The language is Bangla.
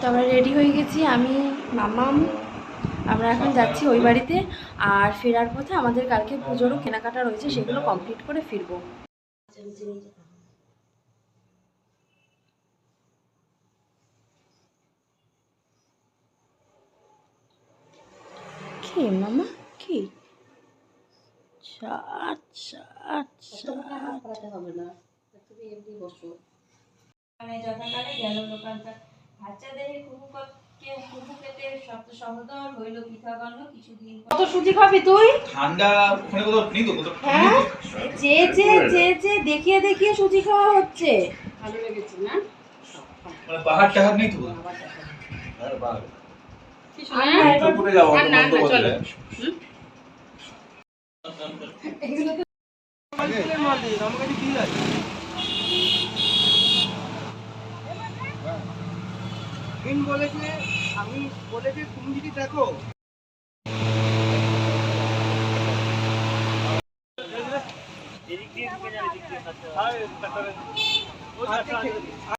তো আমরা রেডি হয়ে গেছি আমি মামাম আমরা এখন যাচ্ছি ওই বাড়িতে। আর ফেরার পথে আমাদের কালকে পুজোরও কেনাকাটা রয়েছে সেগুলো কমপ্লিট করে ফিরবো। কি মামা? কি? আচ্ছা আচ্ছা আচ্ছা। মানে যথাকালে গেল লোকান্তর বাচ্চাদের কুহুকে কুহু পেতে কত সুজি খাবি তুই? ঠান্ডা ওখানে কোথাও নেই তো কোথাও হ্যাঁ? যে যে যে যে দেখিয়ে দেখিয়ে সুজি খাওয়া হচ্ছে। ভালো লেগেছে না? মানে পাহাড় টাহাড় নেই তো কোথাও উপরে যাব আর না, না, চলো। বলেছে আমি বলেছি তুমি যদি দেখো।